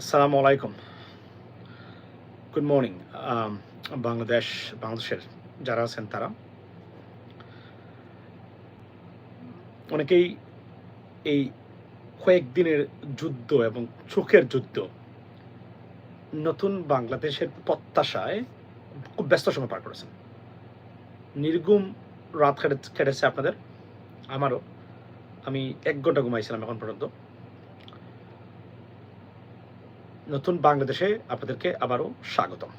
আসসালামু আলাইকুম। Good morning Bangladesh, বাংলাদেশের যারা আছেন তারা। অনেকেই এই কয়েকদিনের যুদ্ধ এবং চোখের যুদ্ধ নতুন বাংলাদেশের প্রত্যাশায় খুব ব্যস্ত সময় পার করেছেন। নির্গুম রাত কেটেছে আপনাদের। আমারও। আমি এক ঘণ্টা ঘুমাইছিলাম এখন পর্যন্ত। নতুন বাংলাদেশে আপনাদেরকে আবারও স্বাগতম।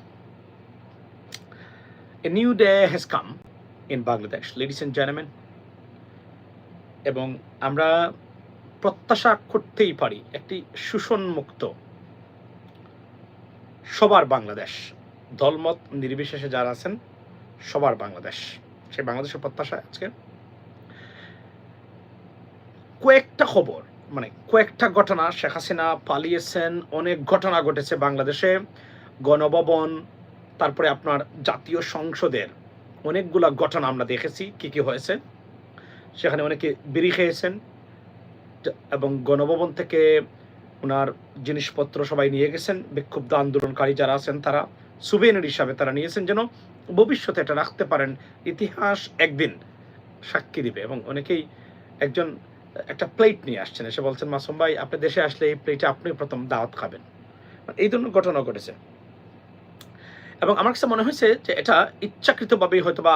A new day has come in Bangladesh ladies and gentleman এবং আমরা প্রত্যাশা করতেই পারি একটি শোষণমুক্ত, সবার বাংলাদেশ। দলমত নির্বিশেষে যারা আছেন, সবার বাংলাদেশ। সেই বাংলাদেশের প্রত্যাশা আজকে কয়েকটা খবর মানে কয়েকটা ঘটনা শেখ হাসিনা পালিয়েছেন, অনেক ঘটনা ঘটেছে বাংলাদেশে, গণভবন, তারপরে আপনার জাতীয় সংসদের অনেকগুলা ঘটনা আমরা দেখেছি, কি কি হয়েছে। সেখানে অনেকে বিড়ি খেয়েছেন এবং গণভবন থেকে ওনার জিনিসপত্র সবাই নিয়ে গেছেন, বিক্ষুব্ধ আন্দোলনকারী যারা আছেন তারা সুবেনের হিসাবে তারা নিয়েছেন যেন ভবিষ্যতে এটা রাখতে পারেন, ইতিহাস একদিন সাক্ষী দিবে। এবং অনেকেই একজন একটা প্লেট নিয়ে আসছেন। এসে বলছেন মাসুম ভাই আপনি দেশে আসলে এই প্লেটে আপনি প্রথম দাওয়াত খাবেন। মানে এই ধরনের ঘটনা ঘটেছে। এবং আমার কাছে মনে হয়েছে যে এটা ইচ্ছাকৃতভাবেই হয়তো বা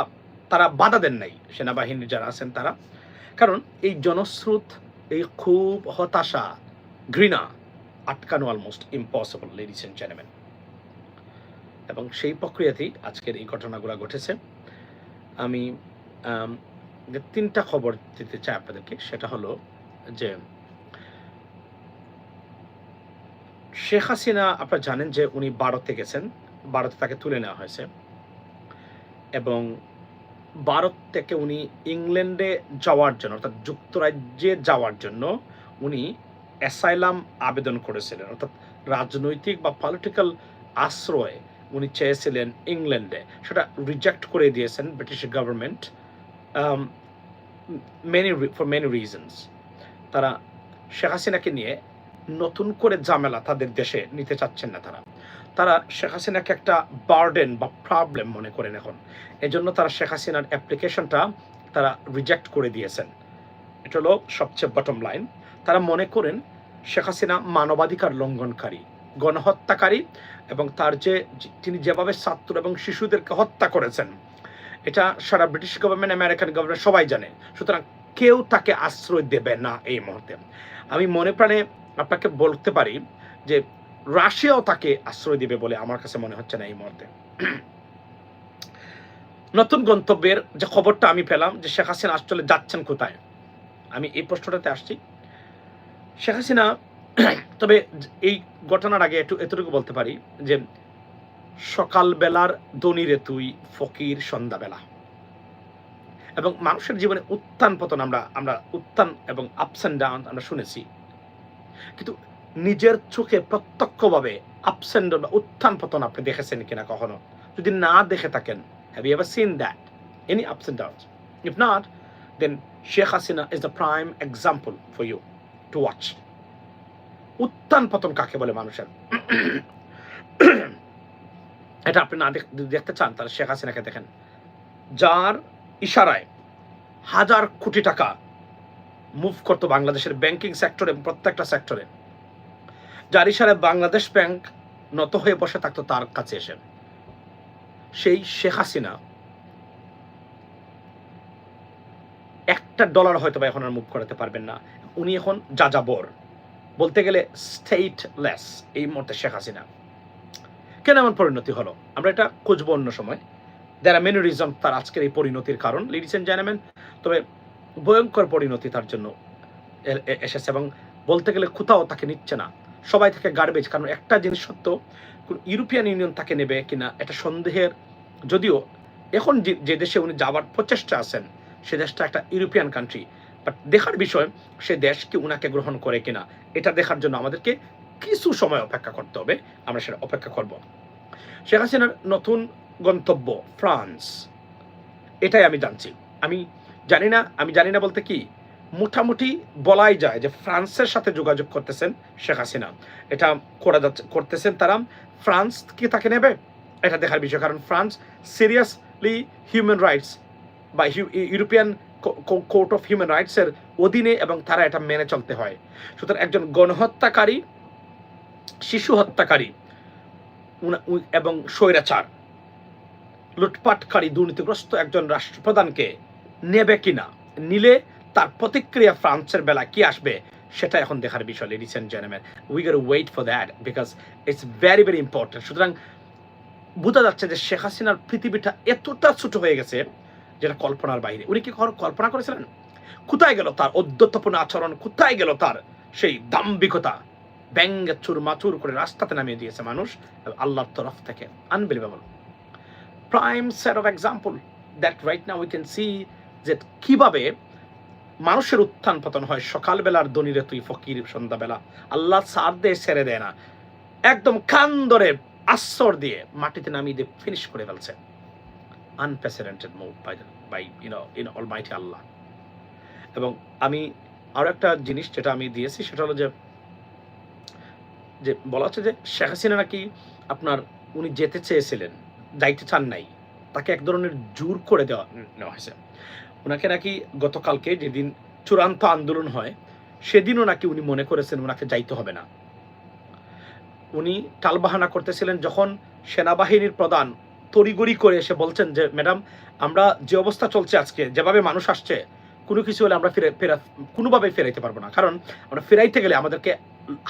তারা বাধা দেন নাই সেনাবাহিনী যারা আছেন তারা। কারণ এই জনস্রোত এই খুব হতাশা ঘৃণা আটকানো almost impossible ladies and gentleman এবং সেই প্রক্রিয়াতেই আজকের এই ঘটনাগুলো ঘটেছে। আম, যে তিনটা খবর দিতে চাই আপনাদেরকে, সেটা হলো যে শেখ হাসিনা, আপনারা জানেন যে উনি ভারতে গেছেন ভারতে তাকে তুলে নেওয়া হয়েছে। এবং ভারত থেকে উনি ইংল্যান্ডে যাওয়ার জন্য, অর্থাৎ যুক্তরাজ্যে যাওয়ার জন্য উনি অ্যাসাইলাম আবেদন করেছিলেন। অর্থাৎ রাজনৈতিক বা পলিটিক্যাল আশ্রয় উনি চেয়েছিলেন ইংল্যান্ডে। সেটা রিজেক্ট করে দিয়েছেন British government many for many reasons তারা শেখ হাসিনাকে নিয়ে নতুন করে ঝামেলা তাদের দেশে নিতে চাচ্ছেন না তারা। তারা শেখ হাসিনাকে একটা বার্ডেন বা প্রবলেম মনে করেন এখন। এজন্য তারা শেখ হাসিনার অ্যাপ্লিকেশনটা তারা রিজেক্ট করে দিয়েছেন। এটা হলো সবচেয়ে বটম লাইন তারা মনে করেন শেখ হাসিনা মানবাধিকার লঙ্ঘনকারী, গণহত্যাকারী এবং তার যে, তিনি যেভাবে ছাত্র এবং শিশুদেরকে হত্যা করেছেন এটা সারা ব্রিটিশ গভর্নমেন্ট আমেরিকান গভর্নমেন্ট সবাই জানে। সুতরাং কেউ তাকে আশ্রয় দেবে না এই মুহূর্তে। আমি মনে প্রাণে আপনাকে বলতে পারি যে রাশিয়াও তাকে আশ্রয় দিবে বলে আমার কাছে মনে হচ্ছে না এই মুহূর্তে। নতুন গন্তব্যের যে খবরটা আমি পেলাম যে শেখ হাসিনা আসলে যাচ্ছেন কোথায়? আমি এই প্রশ্নটাতে আসছি। শেখ হাসিনা, তবে এই ঘটনার আগে একটু এতটুকু বলতে পারি যে সকালবেলার দনিরে তুই ফকির সন্ধ্যাবেলা। এবং মানুষের জীবনে উত্থান পতন আমরা আমরা উত্থান এবং আপস অ্যান্ড ডাউন আমরা শুনেছি। কিন্তু নিজের চোখে প্রত্যক্ষভাবে আপস অ্যান্ড ডাউন উত্থান পতন আপনি দেখেছেন কিনা কখনো? যদি না দেখে থাকেন have you ever seen that any ups and downs if not then Sheikh Hasina is the prime example for you to watch উত্থান পতন কাকে বলে মানুষের? এটা আপনি না দেখতে চান, তাহলে শেখ হাসিনাকে দেখেন। যার ইশারায় হাজার কোটি টাকা মুভ করতো বাংলাদেশের ব্যাংকিং সেক্টরে প্রত্যেকটা সেক্টরে যার ইশারায় বাংলাদেশ ব্যাংক নত হয়ে বসে থাকতো, তার কাছে এসে। সেই শেখ হাসিনা একটা ডলার হয়তো বা এখন আর মুভ করাতে পারবেন না। উনি এখন যাযাবর। বলতে গেলে স্টেটলেস এই মুহূর্তে শেখ হাসিনা। কেন এমন পরিণতি হলো? আমরা এটা খুঁজবো অন্য সময়। দেয়ার আর মেনি রিজন তার আজকের এই পরিণতির কারণ। লেডিস এন্ড জেন্টলম্যান তবে ভয়ঙ্কর পরিণতি তার জন্য এসেছে এবং বলতে গেলে কোথাও তাকে নিচ্ছে না। সবাই থেকে গার্বেজ কারণ একটা জিনিস সত্য ইউরোপিয়ান ইউনিয়ন তাকে নেবে কিনা এটা সন্দেহের। যদিও এখন যে যে দেশে উনি যাওয়ার প্রচেষ্টা আছেন, সে দেশটা একটা ইউরোপিয়ান কান্ট্রি বাট দেখার বিষয়, সে দেশ কি উনাকে গ্রহণ করে কিনা, এটা দেখার জন্য আমাদেরকে কিছু সময় অপেক্ষা করতে হবে, আমরা সেটা অপেক্ষা করব। শেখ হাসিনার নতুন গন্তব্য ফ্রান্স। এটাই আমি জানছি। আমি জানি না, আমি জানি না বলতে কি, মোটামুটি বলাই যায় যে ফ্রান্সের সাথে যোগাযোগ করতেছেন শেখ হাসিনা। এটা করা যাচ্ছে, করতেছেন তারা। ফ্রান্স কি তাকে নেবে? এটা দেখার বিষয়, কারণ ফ্রান্স সিরিয়াসলি হিউম্যান রাইটস বা ইউরোপিয়ান কোর্ট অফ হিউম্যান রাইটসের অধীনে এবং তারা এটা মেনে চলতে হয়। সুতরাং একজন গণহত্যাকারী শিশু হত্যাকারী এবং স্বৈরাচার। লুটপাটকারী দুর্নীতিগ্রস্ত একজন রাষ্ট্রপ্রধানকে নেবে কিনা, নিলে তার প্রতিক্রিয়া ফ্রান্সের বেলা কি আসবে, সেটা এখন দেখার বিষয় ladies and gentleman we get wait for that because it's very very important সুতরাং বোঝা যাচ্ছে যে শেখ হাসিনার পৃথিবীটা এতটা ছোট হয়ে গেছে যেটা কল্পনার বাইরে। উনি কি কল্পনা করেছিলেন? কোথায় গেল তার অদ্যত্তপূর্ণ আচরণ? কোথায় গেল তার সেই দাম্ভিকতা? ব্যঙ্গে চুর মাচুর করে রাস্তাতে নামিয়ে দিয়েছে মানুষ, আল্লাহর তরফ থেকে। Unbelievable prime set of example that right now we can see যে কীভাবে মানুষের উত্থান পতন হয়। সকালবেলার দনিরে তুই ফকির, সন্ধ্যাবেলা। আল্লাহ সার দিয়ে ছেড়ে দেয় না। একদম কান ধরে আশ্চর দিয়ে মাটিতে নামিয়ে দিয়ে ফিনিশ করে ফেলছে। Unprecedented move by by you know in almighty Allah এবং আমি আরও একটা জিনিস যেটা আমি দিয়েছি, সেটা হলো যে যে বলা হচ্ছে যে শেখ হাসিনা নাকি আপনার উনি যেতে চেয়েছিলেন যাইতে চান নাই, তাকে এক ধরনের জোর করে দেওয়া নেওয়া হয়েছে। ওনাকে নাকি গতকালকে যেদিন চূড়ান্ত আন্দোলন হয়, সেদিনও নাকি উনি মনে করেছেন ওনাকে যাইতে হবে না। উনি টালবাহানা করতেছিলেন যখন সেনাবাহিনীর প্রধান তড়িগড়ি করে এসে বলছেন যে, ম্যাডাম, আমরা যে অবস্থা চলছে আজকে, যেভাবে মানুষ আসছে, কোনো কিছু হলে আমরা ফিরে, ফেরা কোনোভাবে ফেরাইতে পারব না। কারণ আমরা ফেরাইতে গেলে আমাদেরকে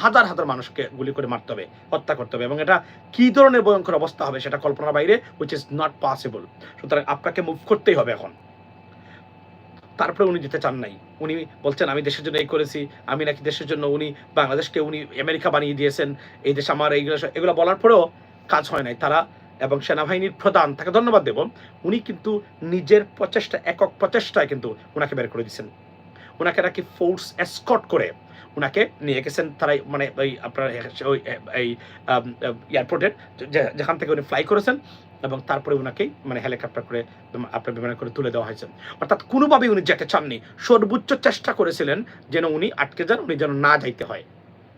হাজার হাজার মানুষকে গুলি করে মারতে হবে, হত্যা করতে হবে এবং এটা কি ধরনের ভয়ঙ্কর অবস্থা হবে সেটা কল্পনার বাইরে উইচ ইজ নট পসিবল সুতরাং আপনাকে মুভ করতেই হবে এখন। তারপরে উনি যেতে চান নাই। উনি বলছেন, আমি দেশের জন্য এই করেছি, আমি নাকি দেশের জন্য উনি বাংলাদেশকে উনি আমেরিকা বানিয়ে দিয়েছেন, এই দেশ আমার, এইগুলো এগুলো বলার পরেও কাজ হয় নাই। তারা এবং সেনাবাহিনীর প্রধান, তাকে ধন্যবাদ দেব, উনি কিন্তু নিজের প্রচেষ্টা, একক প্রচেষ্টায় কিন্তু ওনাকে বের করে দিয়েছেন। ওনাকে নাকি ফোর্স এসকট করে ওনাকে নিয়ে গেছেন তারাই মানে ওই আপনার ওই এই এয়ারপোর্টের যেখান থেকে উনি ফ্লাই করেছেন এবং তারপরে ওনাকেই মানে হেলিকপ্টার করে আপনার বিমানে করে তুলে দেওয়া হয়েছে। অর্থাৎ কোনোভাবেই উনি যেতে চাননি। সর্বোচ্চ চেষ্টা করেছিলেন যেন উনি আটকে যান, উনি যেন না যাইতে হয়।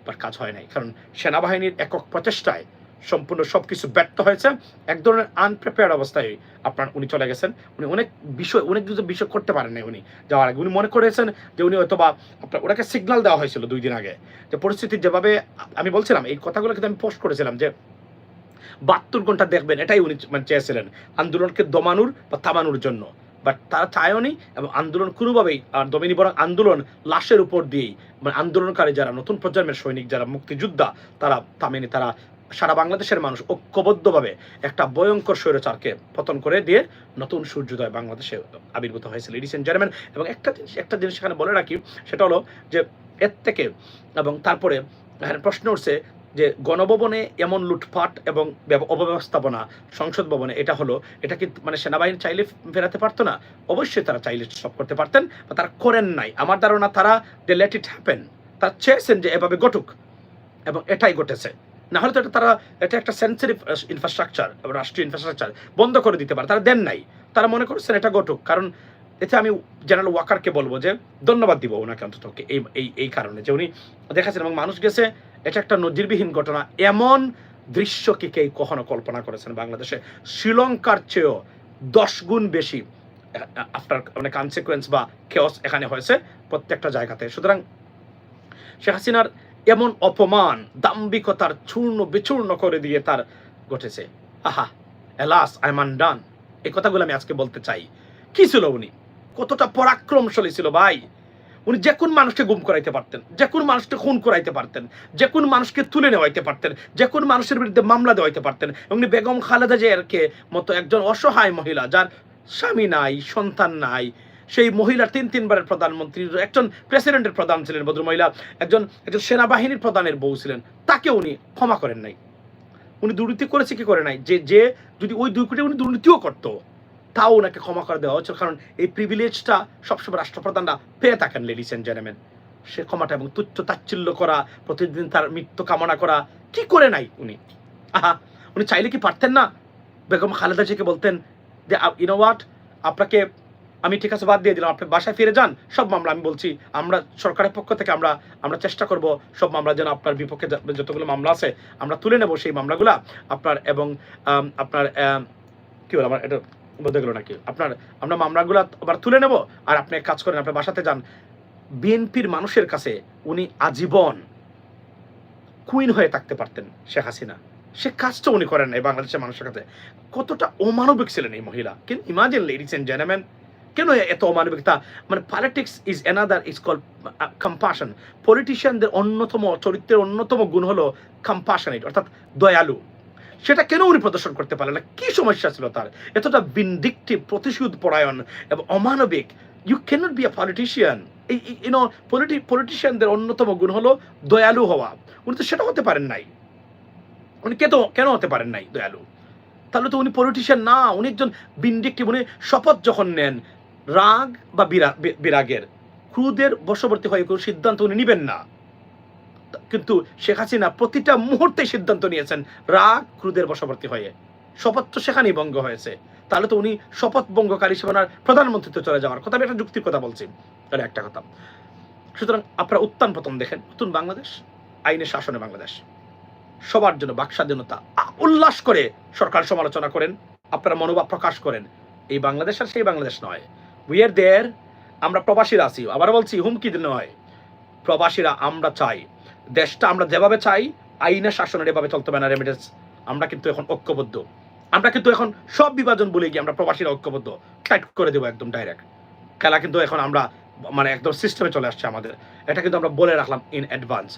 বাট কাজ হয় নাই। কারণ সেনাবাহিনীর একক প্রচেষ্টায় সম্পূর্ণ সব কিছু ব্যর্থ হয়েছে। এক ধরনের আনপ্রিপেয়ার্ড অবস্থায় আপনার উনি চলে গেছেন। উনি অনেক বিষয়, অনেক কিছু বিষয় করতে পারেন নাই উনি যাওয়ার আগে। উনি মনে করেছেন যে উনি হয়তো বা আপনার, ওনাকে সিগন্যাল দেওয়া হয়েছিল দুই দিন আগে। যে পরিস্থিতি যেভাবে আমি বলছিলাম, এই কথাগুলো কিন্তু আমি পোস্ট করেছিলাম যে বাহাত্তর ঘণ্টা দেখবেন, এটাই উনি মানে চেয়েছিলেন আন্দোলনকে দমানোর বা থামানোর জন্য। বাট তারা চায়নি এবং আন্দোলন কোনোভাবেই, আর দমিনী বরং আন্দোলন লাশের উপর দিয়েই মানে আন্দোলনকারী যারা, নতুন প্রজন্মের সৈনিক যারা, মুক্তিযোদ্ধা, তারা থামেনি, তারা সারা বাংলাদেশের মানুষ ঐক্যবদ্ধভাবে একটা ভয়ঙ্কর স্বৈরাচারকে পতন করে দিয়ে নতুন সূর্যোদয় বাংলাদেশে আবির্ভূত হয়েছে লেডিস এন্ড জেন্টলম্যান এবং একটা জিনিস একটা জিনিস এখানে বলে রাখি, সেটা হলো যে এর থেকে এবং তারপরে প্রশ্ন উঠছে যে গণভবনে এমন লুটপাট এবং ব্যব- অব্যবস্থাপনা, সংসদ ভবনে এটা হলো, এটা কিন্তু মানে সেনাবাহিনী চাইলে ফেরাতে পারতো না? অবশ্যই তারা চাইলে সব করতে পারতেন, বা তারা করেন নাই। আমার ধারণা তারা যে লেট ইট হ্যাপেন তারা চেয়েছেন যে এভাবে ঘটুক। এবং এটাই ঘটেছে। না হলে তো এটা তারা, এটা একটা সেন্সিটিভ ইনফ্রাস্ট্রাকচার রাষ্ট্রীয় ইনফ্রাস্ট্রাকচার বন্ধ করে দিতে পারে। তারা দেন নাই। তারা মনে করছেন এটা ঘটুক। কারণ এতে আমি জেনারেল ওয়াকারকে বলব যে, ধন্যবাদ দিব ওনাকে অন্তত এই এই এই কারণে যে উনি দেখাচ্ছেন এবং মানুষ গেছে, এটা একটা নজিরবিহীন ঘটনা। এমন দৃশ্য কি কে কখনো কল্পনা করেছেন বাংলাদেশে? শ্রীলঙ্কার চেয়েও দশ গুণ বেশি আফটার মানে কনসিকুয়েন্স বা কেওস এখানে হয়েছে প্রত্যেকটা জায়গাতে। সুতরাং শেখ হাসিনার এমন অপমান দাম্ভিকতার চূর্ণ বিচূর্ণ করে দিয়ে তার ঘটেছে। আহা, এলাস আই মান ডান এই কথাগুলো আমি আজকে বলতে চাই। কি ছিল উনি? কতটা পরাক্রমশালী ছিল ভাই। উনি যে কোন মানুষকে গুম করাইতে পারতেন, যে কোন মানুষকে খুন করাইতে পারতেন, যে কোন মানুষকে তুলে নেওয়াইতে পারতেন, যে কোন মানুষের বিরুদ্ধে মামলা দেওয়াইতে পারতেন। উনি বেগম খালেদা জিয়ারকে মতো একজন অসহায় মহিলা যার স্বামী নাই, সন্তান নাই সেই মহিলার তিন তিনবারের প্রধানমন্ত্রী, একজন প্রেসিডেন্টের প্রধান ছিলেন ভদ্র মহিলা একজন একজন সেনাবাহিনীর প্রধানের বউ ছিলেন। তাকে উনি ক্ষমা করেন নাই। উনি দুর্নীতি করেছে কি করে নাই? যে যে যদি ওই দুই কোটি উনি দুর্নীতিও করতো, তাও ওনাকে ক্ষমা করে দেওয়া হচ্ছে কারণ এই প্রিভিলেজটা সবসময় রাষ্ট্রপ্রধানরা পেয়ে থাকেন লেডিস এন্ড জেন্টলম্যান সে ক্ষমাটা এবং তুচ্ছ তাচ্ছিল্য করা, প্রতিদিন তার মৃত্যু কামনা করা, কি করে নাই উনি? আহা, উনি চাইলে কি পারতেন না? বেগম খালেদা জিকে বলতেন যে ইউনো হোয়াট আপনাকে আমি ঠিক আছে, বাদ দিয়ে দিলাম। আপনি বাসায় ফিরে যান, সব মামলা আমি বলছি। আমরা সরকারের পক্ষ থেকে আমরা আমরা চেষ্টা করব, সব মামলা যেন আপনার বিপক্ষে যতগুলো মামলা আছে, আমরা তুলে নেব সেই মামলাগুলা। আপনার এবং আপনার কি বলে আমার, এটা বোধ গেল নাকি? আপনার, আমরা মামলাগুলো আবার তুলে নেব। আর আপনি কাজ করেন, আপনি বাসাতে যান। বিএনপির মানুষের কাছে উনি আজীবন কুইন হয়ে থাকতে পারতেন শেখ হাসিনা। সে কাজটা উনি করেন নাই বাংলাদেশের মানুষের কাছে। কতটা অমানবিক ছিলেন এই মহিলা। কিন্তু ইমাজিন লেডিস এন্ড জেন্টলম্যান কেন এত অমানবিকতা? মানে politics is another is call compassion পলিটিশিয়ানদের অন্যতম, চরিত্রের অন্যতম গুণ হলো কম্পাশনেট অর্থাৎ দয়ালু। সেটা কেন উনি প্রদর্শন করতে পারলেন না? কি সমস্যা ছিল তার? এতটা বিন্ডিকটিভ প্রতিশোধ পরায়ণ এবং অমানবিক। You can't be a politician এই ইউনো পলিটি পলিটিশিয়ানদের অন্যতম গুণ হলো দয়ালু হওয়া। উনি তো সেটা হতে পারেন নাই। উনি কেন কেন হতে পারেন নাই দয়ালু? তাহলে তো উনি পলিটিশিয়ান না, উনি একজন বিন্ডিকটিভ উনি শপথ যখন নেন রাগ বা বিরা- বিরাগের, ক্রুদের বশবর্তী হয়ে কোনো সিদ্ধান্ত উনি নেবেন না। কিন্তু শেখ হাসিনা প্রতিটা মুহূর্তে সিদ্ধান্ত নিয়েছেন রাগ, ক্রুদের বশবর্তী হয়ে। শপথ তো সেখানেই ভঙ্গ হয়েছে। তাহলে তো উনি শপথ ভঙ্গকারী হিসেবে ওনার প্রধানমন্ত্রীতে চলে যাওয়ার কথা, আমি একটা যুক্তির কথা বলছি। তাহলে একটা কথা। সুতরাং আপনারা উত্থান পতন দেখেন। নতুন বাংলাদেশ, আইনের শাসনে বাংলাদেশ। সবার জন্য বাক স্বাধীনতা উল্লাস করে সরকার সমালোচনা করেন। আপনারা মনোভাব প্রকাশ করেন। এই বাংলাদেশ আর সেই বাংলাদেশ নয়। উই আর দেয়ার আমরা প্রবাসীরা আছি। আবার বলছি, হুমকি নয়। প্রবাসীরা আমরা চাই। দেশটা আমরা যেভাবে চাই আইনে শাসনের এভাবে চলতে পারে না রেমিডেন্স আমরা কিন্তু এখন ঐক্যবদ্ধ। আমরা কিন্তু এখন সব বিভাজন বলে গিয়ে আমরা প্রবাসীরা ঐক্যবদ্ধ। টাইট করে দেবো একদম ডাইরেক্ট খেলা কিন্তু এখন আমরা মানে একদম সিস্টেমে চলে আসছে আমাদের। এটা কিন্তু আমরা বলে রাখলাম ইন অ্যাডভান্স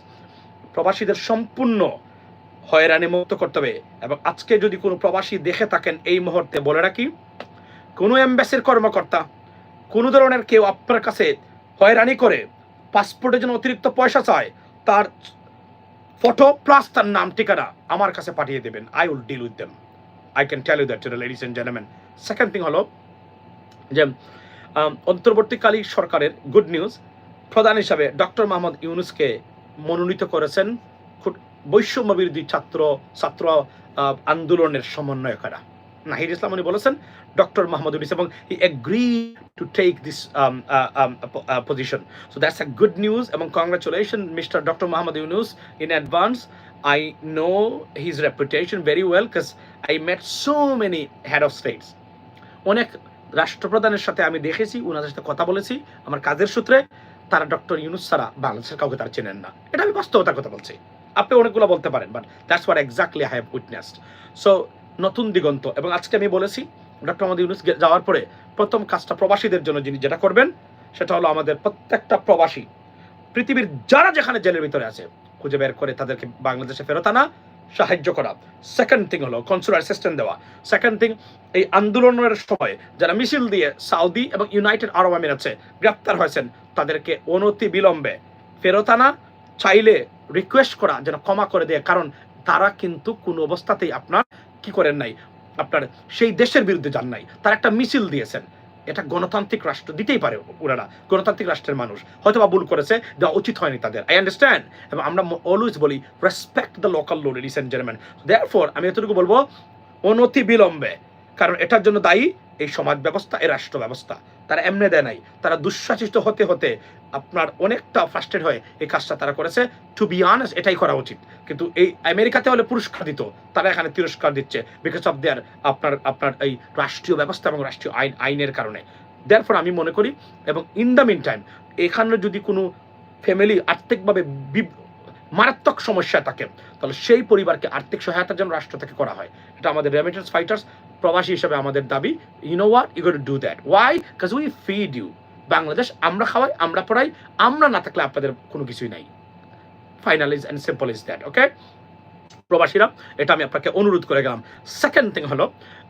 প্রবাসীদের সম্পূর্ণ হয়রানি মুক্ত করতে হবে। এবং আজকে যদি কোনো প্রবাসী দেখে থাকেন এই মুহূর্তে, বলে রাখি, কোনো এম্বাসির কর্মকর্তা কোনো ধরনের কেউ আপনার কাছে হয়রানি করে পাসপোর্টের জন্য অতিরিক্ত পয়সা চায়, তার ফটো প্লাস তার নাম, ঠিকানা আমার কাছে পাঠিয়ে দেবেন। I will deal with them I can tell you that ladies and gentleman second thing হলো যে অন্তর্বর্তীকালী সরকারের গুড নিউজ প্রধান হিসাবে ডক্টর মোহাম্মদ ইউনুসকে মনোনীত করেছেন বৈষম্য বিরোধী ছাত্র ছাত্র আন্দোলনের সমন্বয়কারা। নাহিদ ইসলাম, উনি বলেছেন, ডক্টর মোহাম্মদ ইউনুস, এবং he agree to take this position so that's a good news এবং congratulation mister doctor Mohammad Yunus in advance I know his reputation very well because I met so many head of states. অনেক রাষ্ট্রপ্রধানের সাথে আমি দেখেছি ওনাদের সাথে কথা বলেছি, আমার কাজের সূত্রে। তারা ডক্টর ইউনুস ছাড়া বাংলাদেশের কাউকে তারা চেনেন না। এটা আমি বাস্তবতার কথা বলছি। আপনি অনেকগুলো বলতে পারেন but that's what exactly I have witnessed so নতুন দিগন্ত। এবং আজকে আমি বলেছি ডক্টর মোহাম্মদ ইউনুস যাওয়ার পরে প্রথম কাজটা প্রবাসীদের জন্য যিনি যেটা করবেন, সেটা হলো আমাদের প্রত্যেকটা প্রবাসী, পৃথিবীর যারা যেখানে জেলের ভিতরে আছে, খুঁজে বের করে তাদেরকে বাংলাদেশে ফেরত আনা, সাহায্য করা। সেকেন্ড থিং হলো কনসুলার অ্যাসিস্ট্যান্ট দেওয়া। সেকেন্ড থিং এই আন্দোলনের সময় যারা মিছিল দিয়ে সাউদি এবং ইউনাইটেড আরব আমিরাতে গ্রেপ্তার হয়েছেন, তাদেরকে অনতি বিলম্বে ফেরত আনা, চাইলে রিকোয়েস্ট করা যেন ক্ষমা করে দেয়, কারণ তারা কিন্তু কোনো অবস্থাতেই আপনার কি করেন নাই? আপনার সেই দেশের বিরুদ্ধে যান নাই। তার একটা মিছিল দিয়েছেন। এটা গণতান্ত্রিক রাষ্ট্র দিতেই পারে ওনারা। গণতান্ত্রিক রাষ্ট্রের মানুষ। হয়তো বা ভুল করেছে, দেওয়া উচিত হয়নি তাদের। আই আন্ডারস্ট্যান্ড এবং আমরা অলওয়েজ বলি respect the local law ladies and gentleman therefore আমি এতটুকু বলব, অনতি বিলম্বে। কারণ এটার জন্য দায়ী এই সমাজ ব্যবস্থা এই রাষ্ট্র ব্যবস্থা তারা এমনি দেয় নাই। তারা দুঃশাসিত হতে হতে আপনার অনেকটা ফার্স্টেড হয়ে এই কাজটা তারা করেছে। টু বি আনার্স এটাই করা উচিত। কিন্তু এই আমেরিকাতে হলে পুরস্কার দিত। তারা এখানে তিরস্কার দিচ্ছে বিকজ অফ দেয়ার আপনার আপনার এই রাষ্ট্রীয় ব্যবস্থা এবং রাষ্ট্রীয় আইন, আইনের কারণে। দেয়ার আমি মনে করি এবং ইন দ্য মিন টাইম এখানে যদি কোনো ফ্যামিলি আর্থিকভাবে মারাত্মক সমস্যা থাকে তাহলে সেই পরিবারকে আর্থিক সহায়তার জন্য রাষ্ট্র থেকে করা হয়, এটা আমাদের রেমিটেন্স ফাইটার্স প্রবাসী হিসেবে আমাদের দাবি you know what you got do that why কাজ উই ফিড ইউ বাংলাদেশ আমরা খাওয়াই, আমরা পড়াই, আমরা না থাকলে আপনাদের কোনো কিছুই নাই। Final is and simple is that okay প্রবাসীরা, এটা আমি আপনাকে অনুরোধ করে গেলাম। সেকেন্ড থিং হলো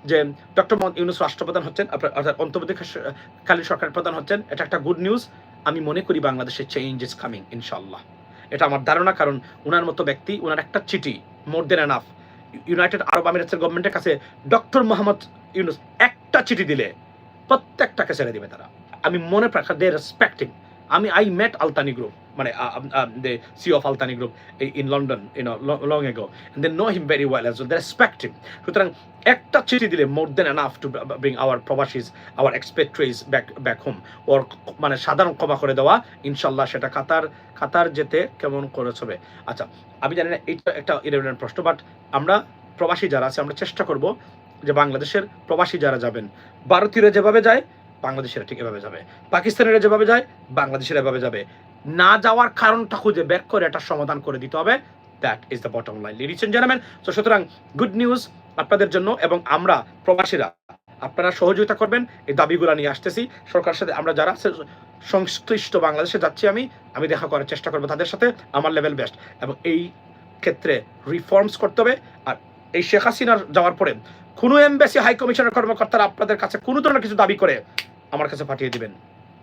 যে ডক্টর মোহাম্মদ ইউনুস রাষ্ট্রপ্রধান হচ্ছেন অর্থাৎ অন্তর্বর্তীকালীন সরকার প্রধান হচ্ছেন, এটা একটা গুড নিউজ আমি মনে করি বাংলাদেশে চেঞ্জ ইজ কামিং ইনশাল্লাহ এটা আমার ধারণা, কারণ ওনার মতো ব্যক্তি ওনার একটা চিঠি মোর দেন এনাফ ইউনাইটেড আরব আমিরাতের গভর্নমেন্টের কাছে ডক্টর মোহাম্মদ ইউনুস একটা চিঠি দিলে প্রত্যেকটাকে ছেড়ে দিবে তারা। আমি মনে রাখা দে রেসপেক্টিং আমি I met Al Thani group মানে CEO of Al Thani group in London in long ago they know him very well as they respect him সুতরাং একটা চিঠি দিলে more than enough to bring our প্রবাসিস our expatriates back back home or মানে সাধারণ ক্ষমা করে দেওয়া, ইনশাল্লাহ সেটা কাতার কাতার যেতে কেমন খরচ হবে? আচ্ছা আমি জানি না এইটা একটা ইরেভেন্ট প্রশ্ন বাট আমরা প্রবাসী যারা আছে, আমরা চেষ্টা করব যে বাংলাদেশের প্রবাসী যারা যাবেন, ভারতীয়রা যেভাবে যায় বাংলাদেশিরা ঠিক এভাবে যাবে। পাকিস্তানিরা যেভাবে যায়, বাংলাদেশিরা এভাবে যাবে। না যাওয়ার কারণটা খুঁজে বের করে এটা সমাধান করে দিতে হবে। That is the bottom line ladies and gentleman তো সুতরাং গুড নিউজ আপনাদের জন্য এবং আমরা প্রবাসীরা, আপনারা সহযোগিতা করবেন, এই দাবিগুলো নিয়ে আসতেছি। সরকারের সাথে আমরা যারা সংশ্লিষ্ট বাংলাদেশে যাচ্ছি আমি আমি দেখা করার চেষ্টা করব তাদের সাথে। আমার লেভেল বেস্ট এবং এই ক্ষেত্রে রিফর্মস করতে হবে। আর এই শেখ হাসিনার যাওয়ার পরে কোনো এমবেসি হাই কমিশনের কর্মকর্তারা আপনাদের কাছে কোনো ধরনের কিছু দাবি করে আমার কাছে পাঠিয়ে দিবেন।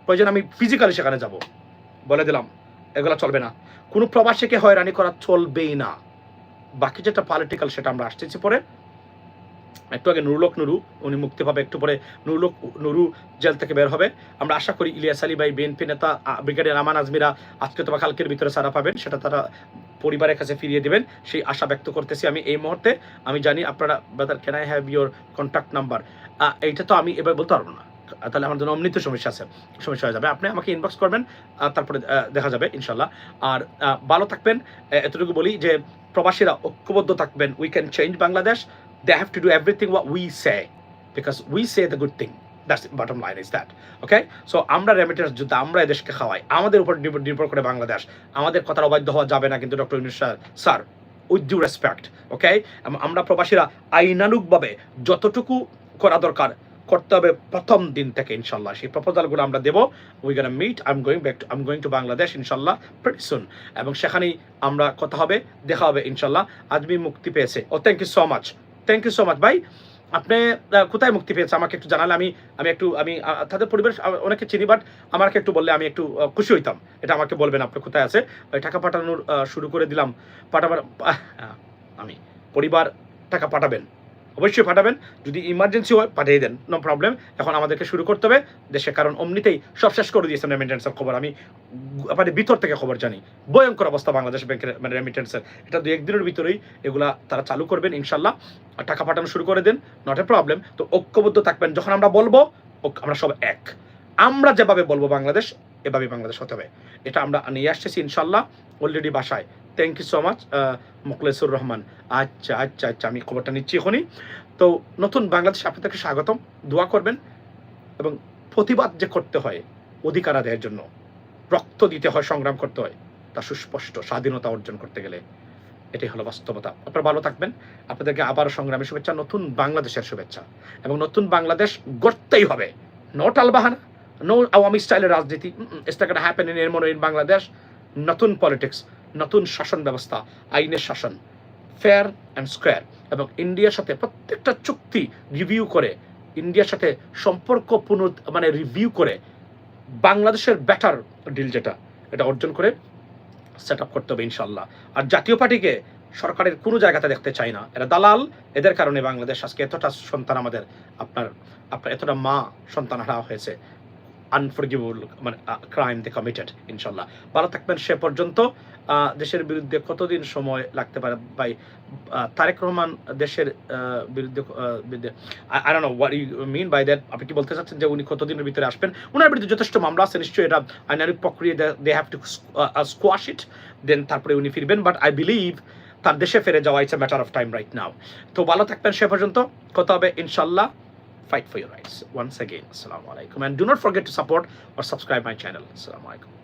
প্রয়োজন আমি ফিজিক্যালি সেখানে যাব। বলে দিলাম এগুলো চলবে না। কোনো প্রবাসীকে হয়রানি করা চলবেই না। বাকি যেটা পলিটিক্যাল সেটা আমরা আসতেছি পরে। একটু আগে নুরুলক নুরু উনি মুক্তি পাবে একটু পরে নুরুলক নুরু জেল থেকে বের হবে। আমরা আশা করি ইলিয়াস আলী ভাই বিএনপি নেতা আ, ব্রিগেডিয়ার আমান আজমিরা আজকে তো বা কালকের ভিতরে সারা পাবেন সেটা তারা পরিবারের কাছে ফিরিয়ে দেবেন। সেই আশা ব্যক্ত করতেছি আমি এই মুহূর্তে। আমি জানি আপনারা brother can I have your contact number এইটা তো আমি এবার বলতে পারব না। তাহলে আমার জন্য অমৃত সমস্যা আছে, সমস্যা হয়ে যাবে। আপনি আমাকে ইনবক্স করবেন তারপরে দেখা যাবে ইনশাল্লাহ আর ভালো থাকবেন। এতটুকু বলি যে, প্রবাসীরা ঐক্যবদ্ধ থাকবেন। We can change Bangladesh they have to do everything what we say because we say the good thing that's bottom line is that okay so আমরা রেমিটেন্স যুদ্ধ, আমরা এই দেশকে খাওয়াই। আমাদের উপর নির্ভর করে বাংলাদেশ আমাদের কথার অবাধ্য হওয়া যাবে না কিন্তু doctor Yunus sir with due respect okay আমরা প্রবাসীরা আইনানুগভাবে যতটুকু করা দরকার করতে হবে প্রথম দিন থেকে ইনশাল্লাহ সেই প্রপোজালগুলো আমরা দেবো। We gonna meet I am going back to I am going to Bangladesh ইনশাল্লাহ সুন এবং সেখানেই আমরা কথা হবে, দেখা হবে ইনশাল্লাহ আজমি মুক্তি পেয়েছে। ও thank you so much thank you so much ভাই, আপনি কোথায় মুক্তি পেয়েছে? আমাকে একটু জানালে আমি আমি একটু, আমি তাদের পরিবেশ অনেকে চিনি বাট আমাকে একটু বললে আমি একটু খুশি হইতাম। এটা আমাকে বলবেন আপনি কোথায় আছে। টাকা পাঠানোর শুরু করে দিলাম। পাঠাবার আমি, পরিবার টাকা পাঠাবেন। অবশ্যই পাঠাবেন। যদি ইমার্জেন্সি হয়, পাঠিয়ে দেন। নো প্রবলেম এখন আমাদেরকে শুরু করতে হবে। দেশে কারণ অমনিতেই সব শেষ করে দিয়েছেন রেমিটেন্সের খবর। আমি মানে ভিতর থেকে খবর জানি। ভয়ঙ্কর অবস্থা বাংলাদেশ ব্যাংকের মানে রেমিটেন্সের এটা দু একদিনের ভিতরেই এগুলা তারা চালু করবেন ইনশাল্লাহ আর টাকা পাঠানো শুরু করে দেন নট এ প্রবলেম তো ঐক্যবদ্ধ থাকবেন। যখন আমরা বলব আমরা সব এক। আমরা যেভাবে বলব বাংলাদেশ এভাবে বাংলাদেশ হতে হবে। এটা আমরা নিয়ে আসতেছি ইনশাল্লাহ অলরেডি বাসায়। Thank you so much Mukhlesur Rahman. আচ্ছা আচ্ছা আচ্ছা আমি খবরটা নিচ্ছি এখনই। তো নতুন বাংলাদেশ আপনাদেরকে স্বাগতম। দোয়া করবেন এবং প্রতিবাদ যে করতে হয়, অধিকার আদায়ের জন্য, রক্ত দিতে হয়, সংগ্রাম করতে হয়, তা সুস্পষ্ট স্বাধীনতা অর্জন করতে গেলে। এটাই হলো বাস্তবতা। আপনারা ভালো থাকবেন। আপনাদেরকে আবার সংগ্রামের শুভেচ্ছা, নতুন বাংলাদেশের শুভেচ্ছা। এবং নতুন বাংলাদেশ গড়তেই হবে। নো টালবাহানা নো আওয়ামী স্টাইলের রাজনীতি। It's happen in uh in Bangladesh নতুন পলিটিক্স নতুন শাসন ব্যবস্থা, আইনের শাসন ফেয়ার অ্যান্ড স্কোয়ার এবং ইন্ডিয়ার সাথে প্রত্যেকটা চুক্তি রিভিউ করে, ইন্ডিয়ার সাথে সম্পর্ক পুনর মানে রিভিউ করে বাংলাদেশের ব্যাটার ডিল যেটা, এটা অর্জন করে সেট আপ করতে হবে ইনশাল্লাহ আর জাতীয় পার্টিকে সরকারের কোনো জায়গাতে দেখতে চাই না। এরা দালাল, এদের কারণে বাংলাদেশ আজকে এতটা সন্তান আমাদের, আপনার আপনার এতটা মা সন্তান হারা হয়েছে। আনফরগিবল মানে ক্রাইম দে কমিটেড ইনশাল্লাহ। ভালো থাকবেন সে পর্যন্ত। দেশের বিরুদ্ধে কতদিন সময় লাগতে পারে? ভাই তারেক রহমান দেশের বিরুদ্ধে I know what you mean by that আপনি কি বলতে চাচ্ছেন যে উনি কতদিনের ভিতরে আসবেন? ওনার বিরুদ্ধে যথেষ্ট মামলা আছে, নিশ্চয়ই এটা আইনারিক প্রক্রিয়া they have to squash it then তারপরে উনি ফিরবেন। বাট আই বিলিভ তার দেশে ফিরে যাওয়া it's a matter of time right now তো ভালো থাকবেন সে পর্যন্ত। কথা হবে ইনশাল্লাহ। Fight for your rights. Once again, Assalamu alaikum. And do not forget to support or subscribe my channel. Assalamu alaikum.